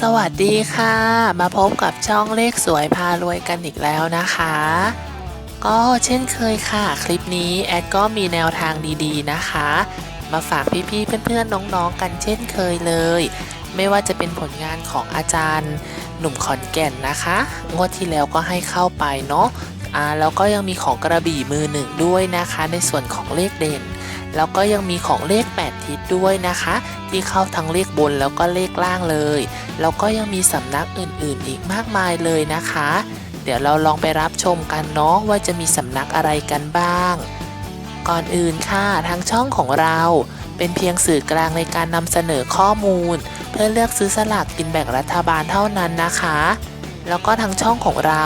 สวัสดีค่ะ มาพบกับช่องเลขสวยพารวยกันอีกแล้วนะคะ ก็เช่นเคยค่ะ คลิปนี้แอดก็มีแนวทางดีๆนะคะ มาฝากพี่ๆเพื่อนๆน้องๆกันเช่นเคยเลย ไม่ว่าจะเป็นผลงานของอาจารย์ หนุ่มขอนแก่นนะคะ งวดที่แล้วก็ให้เข้าไปเนาะอ่าแล้วก็ยังมีของกระบี่มือหนึ่งด้วยนะคะ ในส่วนของเลขเด่น แล้วก็ยังมีของเลข 8 ทิศด้วยนะคะ ที่เข้าทั้งเลขบนแล้วก็เลขล่างเลย แล้วก็ยังมีสำนักอื่นๆ อีกมากมายเลยนะคะ เดี๋ยวเราลองไปรับชมกันเนาะว่าจะมีสำนักอะไรกันบ้าง ก่อนอื่นค่ะทางช่องของเราเป็นเพียงสื่อกลางในการนำเสนอข้อมูล เพื่อเลือกซื้อสลากกินแบ่งรัฐบาลเท่านั้นนะคะ แล้วก็ทางช่องของเรา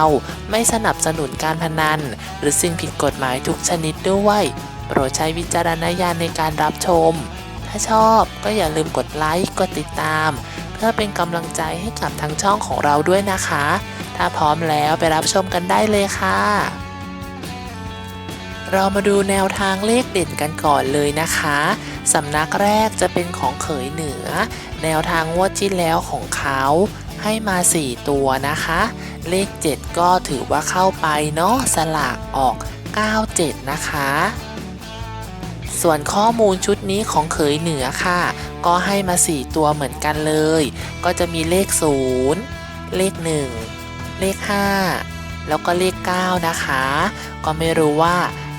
ไม่สนับสนุนการพนัน หรือสิ่งผิดกฎหมายทุกชนิดด้วย ปรดใช้วิจารณญาณในการรับชม ถ้าชอบก็อย่าลืมกดไลค์กดติดตาม เพื่อเป็นกำลังใจให้กับทางช่องของเราด้วยนะคะ ถ้าพร้อมแล้วไปรับชมกันได้เลยค่ะ เรามาดูแนวทางเลขเด่นกันก่อนเลยนะคะสำนักแรกจะเป็นของเขยเหนือ แนวทางงวดที่แล้วของเขาให้มา 4 ตัวนะคะ เลข 7 ก็ถือว่าเข้าไปเนาะสลากออก 97 นะคะ ส่วนข้อมูลชุดนี้ของเขยเหนือค่ะ ก็ให้มา 4 ตัวเหมือนกันเลย ก็จะมีเลข 0 เลข 1 เลข 5 แล้วก็เลข 9 นะคะ ก็ไม่รู้ว่า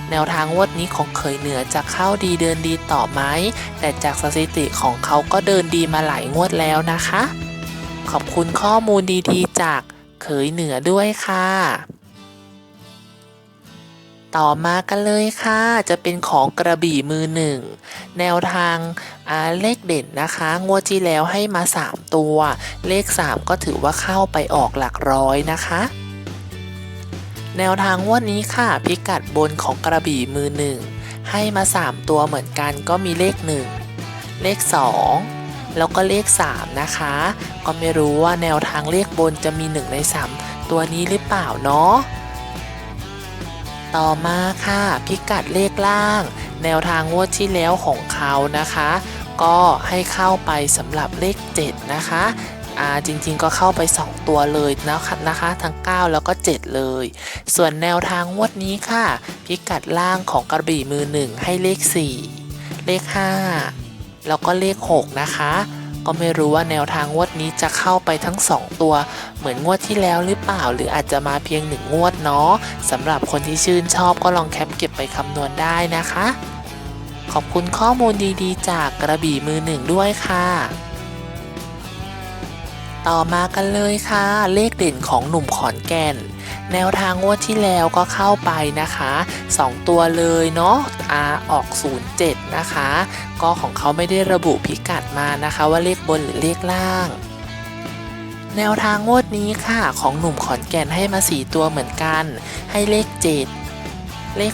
แนวทางงวดนี้ของเขยเหนือจะเข้าดีเดินดีต่อไหม แต่จากสถิติของเขาก็เดินดีมาหลายงวดแล้วนะคะ ขอบคุณข้อมูลดีๆ จากเขยเหนือด้วยค่ะ ต่อมากันเลยค่ะ จะเป็นของกระบี่มือหนึ่งแนวทางเลขเด่นนะคะ งวดที่แล้วให้มา 3 ตัว เลข 3 ก็ถือว่าเข้าไปออกหลักร้อยนะคะแนวทางงวดนี้ค่ะ พิกัดบนของกระบี่มือหนึ่งให้มา 3 ตัวเหมือนกันก็มีเลข 1 เลข 2 แล้วก็เลข 3 นะคะ ก็ไม่รู้ว่าแนวทางเลขบนจะมี 1 ใน 3 ตัวนี้หรือเปล่าเนาะ ต่อมาค่ะ พิกัดเลขล่าง แนวทางงวดที่แล้วของเขานะคะ ก็ให้เข้าไปสำหรับเลข 7 นะคะอ่าจริงๆก็เข้าไป 2 ตัวเลยนะคะนะคะทั้ง 9 แล้วก็ 7 เลย ส่วนแนวทางงวดนี้ค่ะ พิกัดล่างของกระบี่มือ 1 ให้เลข 4 เลข 5 แล้วก็เลข 6 นะคะ ก็ไม่รู้ว่าแนวทางงวดนี้จะเข้าไปทั้ง 2 ตัว เหมือนงวดที่แล้วหรือเปล่า หรืออาจจะมาเพียง1งวดเนาะสำหรับคนที่ชื่นชอบก็ลองแคปเก็บไปคำนวณได้นะคะ ขอบคุณข้อมูลดีๆ จากกระบี่มือหนึ่งด้วยค่ะต่อมากันเลยค่ะ เลขเด่นของหนุ่มขอนแก่น แนวทางงวดที่แล้วก็เข้าไปนะคะ 2 ตัวเลยเนาะอาออก 07 นะคะ ก็ของเขาไม่ได้ระบุพิกัดมานะคะว่าเลขบนหรือเลขล่างแนวทางงวดนี้ค่ะ ของหนุ่มขอนแก่นให้มา4ตัวเหมือนกัน ให้เลข 7 เลข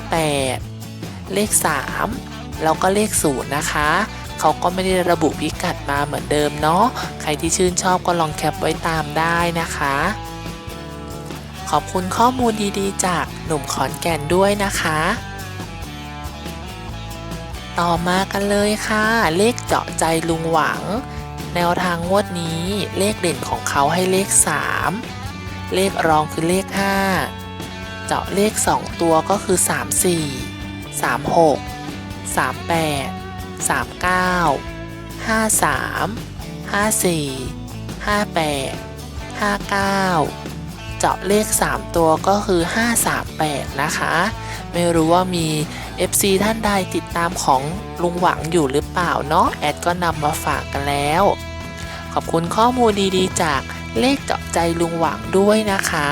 8 เลข 3 แล้วก็เลข0นะคะ เขาก็ไม่ได้ระบุพิกัดมาเหมือนเดิมเนาะใครที่ชื่นชอบก็ลองแคปไว้ตามได้นะคะ ขอบคุณข้อมูลดีๆ จากหนุ่มขอนแก่นด้วยนะคะ ต่อมากันเลยค่ะ เลขเจาะใจลุงหวัง แนวทางงวดนี้เลขเด่นของเขาให้เลข 3 เลขรองคือเลข 5 เจาะเลข 2 ตัวก็คือ 34 36 38 39 53 54 58 59 เจาะเลข 3 ตัวก็คือ 538 นะคะ ไม่รู้ว่ามี FC ท่านใดติดตามของลุงหวังอยู่หรือเปล่าเนาะแอดก็นำมาฝากกันแล้ว ขอบคุณข้อมูลดีๆ จากเลขเจาะใจลุงหวังด้วยนะคะ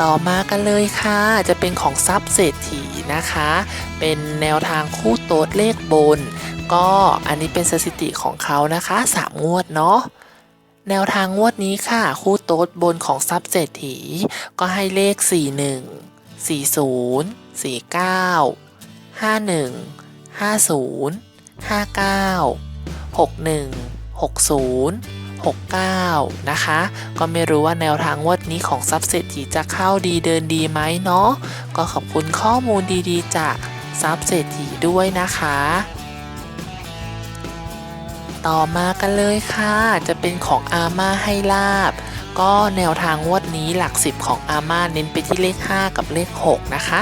ต่อมากันเลยค่ะ จะเป็นของทรัพย์เศรษฐีนะคะ เป็นแนวทางคู่โต๊ดเลขบน ก็อันนี้เป็นสถิติของเขานะคะสามงวดเนาะ แนวทางงวดนี้ค่ะ คู่โต๊ดบนของทรัพย์เศรษฐี ก็ให้เลข 41 40 49 51 50 59 61 60 69 นะคะ ก็ไม่รู้ว่าแนวทางงวดนี้ของทรัพย์เศรษฐีจะเข้าดีเดินดีไหมเนาะก็ขอบคุณข้อมูลดีๆ จากทรัพย์เศรษฐีด้วยนะคะ ต่อมากันเลยค่ะ จะเป็นของอาม่าให้ลาบ ก็แนวทางงวดนี้หลักสิบของอาม่าเน้นไปที่เลข 5 กับเลข 6 นะคะ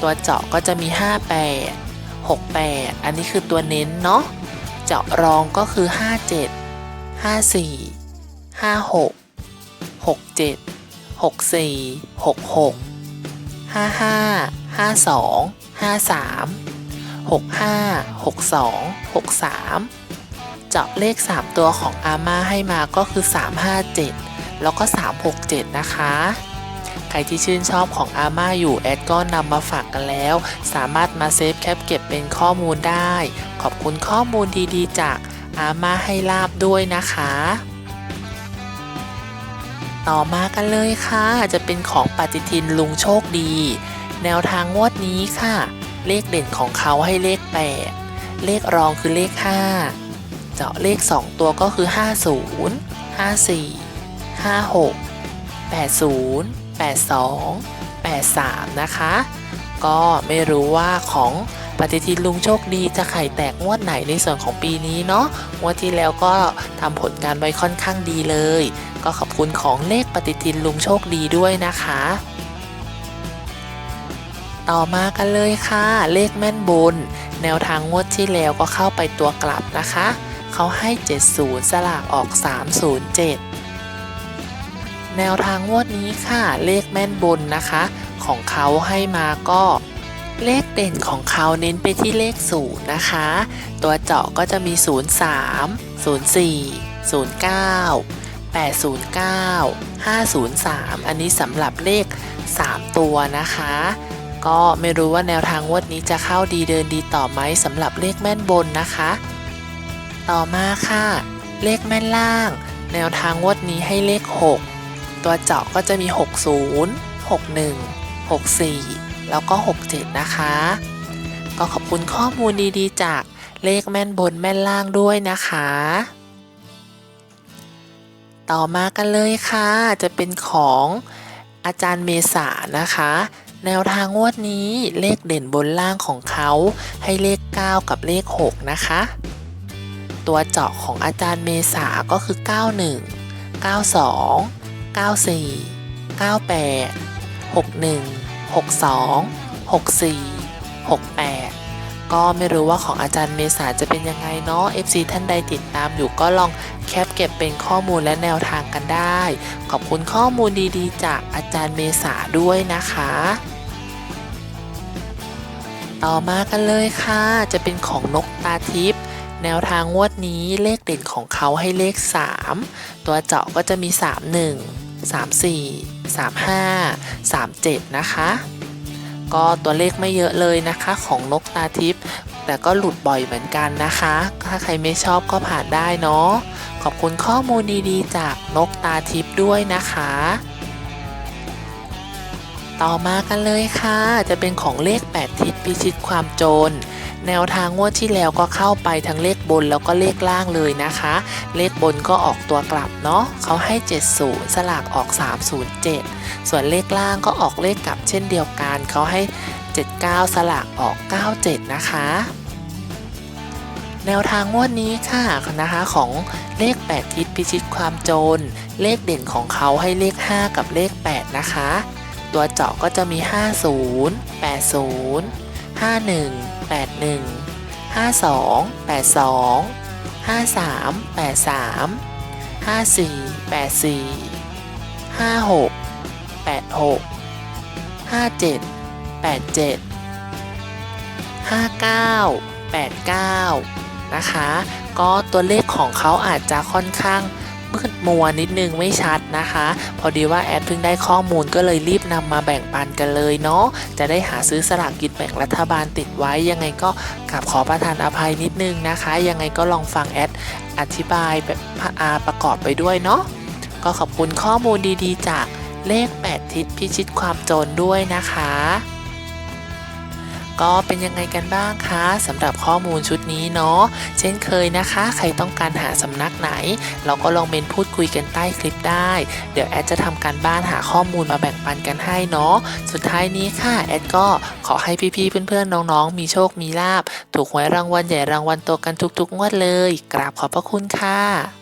ตัวเจาะก็จะมี 58 68 อันนี้คือตัวเน้นเนาะเจาะรองก็คือ 57 54 56 67 64 66 55 52 53 65 62 63 จาะเลข 3 ตัวของอาม่าให้มาก็คือ 357 แล้วก็ 367 นะคะ ใครที่ชื่นชอบของอาม่าอยู่แอดก็นำมาฝากกันแล้ว สามารถมาเซฟแคปเก็บเป็นข้อมูลได้ ขอบคุณข้อมูลดีๆ จากอาม่าให้ลาบด้วยนะคะ ต่อมากันเลยค่ะ จะเป็นของปฏิทินลุงโชคดี แนวทางงวดนี้ค่ะ เลขเด่นของเขาให้เลข 8 เลขรองคือเลข 5 เจาะเลข 2 ตัวก็คือ 50 54 56 80 82 83 นะคะ ก็ไม่รู้ว่าของปฏิทินลุงโชคดีจะไข่แตกงวดไหนในส่วนของปีนี้เนาะงวดที่แล้วก็ทำผลการไว้ค่อนข้างดีเลย ก็ขอบคุณของเลขปฏิทินลุงโชคดีด้วยนะคะ ต่อมากันเลยค่ะ เลขแม่นบน แนวทางงวดที่แล้วก็เข้าไปตัวกลับนะคะ เขาให้ 70 สลากออก 307 แนวทางงวดนี้ค่ะ เลขแม่นบนนะคะ ของเขาให้มาก็เลขเด่นของเขาเน้นไปที่เลข0นะคะ ตัวเจาะก็จะมี 03 04 09 809 503 อันนี้สำหรับเลข 3 ตัวนะคะ ก็ไม่รู้ว่าแนวทางงวดนี้จะเข้าดีเดินดีต่อไหมสำหรับเลขแม่นบนนะคะ ต่อมาค่ะ เลขแม่นล่าง แนวทางงวดนี้ให้เลข 6 ตัวเจาะก็จะมี 60 61 64 แล้วก็ 67 นะคะ ก็ขอบคุณข้อมูลดีๆ จากเลขแม่นบนแม่นล่างด้วยนะคะ ต่อมากันเลยค่ะ จะเป็นของอาจารย์เมษานะคะ แนวทางงวดนี้เลขเด่นบนล่างของเขาให้เลข 9 กับเลข 6 นะคะ ตัวเจาะของอาจารย์เมษาก็คือ 91 92 94 98 61 62 64 68 ก็ไม่รู้ว่าของอาจารย์เมษาจะเป็นยังไงเนาะ FC ท่านใดติดตามอยู่ก็ลองแคปเก็บเป็นข้อมูลและแนวทางกันได้ ขอบคุณข้อมูลดีๆ จากอาจารย์เมษาด้วยนะคะ ต่อมากันเลยค่ะ จะเป็นของนกตาทิพย์ แนวทางงวดนี้เลขเด่นของเขาให้เลข 3 ตัวเจาะก็จะมี 31 34 35 37 นะคะ ก็ตัวเลขไม่เยอะเลยนะคะของนกตาทิพย์แต่ก็หลุดบ่อยเหมือนกันนะคะ ถ้าใครไม่ชอบก็ผ่านได้เนาะขอบคุณข้อมูลดีๆ จากนกตาทิพย์ด้วยนะคะ ต่อมากันเลยค่ะ จะเป็นของเลข 8 ทิศพิชิตความโจร แนวทางงวดที่แล้วก็เข้าไปทั้งเลขบนแล้วก็เลขล่างเลยนะคะ เลขบนก็ออกตัวกลับเนาะเขาให้ 70 สลากออก 307 ส่วนเลขล่างก็ออกเลขกลับเช่นเดียวกันเขาให้ 79 สลากออก 97 นะคะแนวทางงวดนี้ค่ะนะคะของเลข 8 ทิศพิชิตความโจร เลขเด่นของเขาให้เลข 5 กับเลข 8 นะคะ ตัวเจาะก็จะมี 50 80 51 81 52 82 53 83 54 84 56 86 57 87 59 89 นะคะ ก็ตัวเลขของเขาอาจจะค่อนข้าง มืดมัวนิดนึงไม่ชัดนะคะ พอดีว่าแอดเพิ่งได้ข้อมูลก็เลยรีบนำมาแบ่งปันกันเลยเนาะจะได้หาซื้อสลากกินแบ่งรัฐบาลติดไว้ยังไงก็กราบขอประทานอภัยนิดนึงนะคะ ยังไงก็ลองฟังแอดอธิบายแบบอาประกอบไปด้วยเนาะก็ขอบคุณข้อมูลดีๆ จากเลข 8 ทิศพิชิตความจรด้วยนะคะ ก็เป็นยังไงกันบ้างคะสำหรับข้อมูลชุดนี้เนาะเช่นเคยนะคะ ใครต้องการหาสำนักไหน เราก็ลองเมนพูดคุยกันใต้คลิปได้ เดี๋ยวแอดจะทำการบ้านหาข้อมูลมาแบ่งปันกันให้เนาะสุดท้ายนี้ค่ะแอดก็ขอให้พี่ๆเพื่อนๆน้องๆ มีโชคมีลาบ ถูกหวยรางวัลใหญ่รางวัลโตกันทุกๆงวดเลย กราบขอบพระคุณค่ะ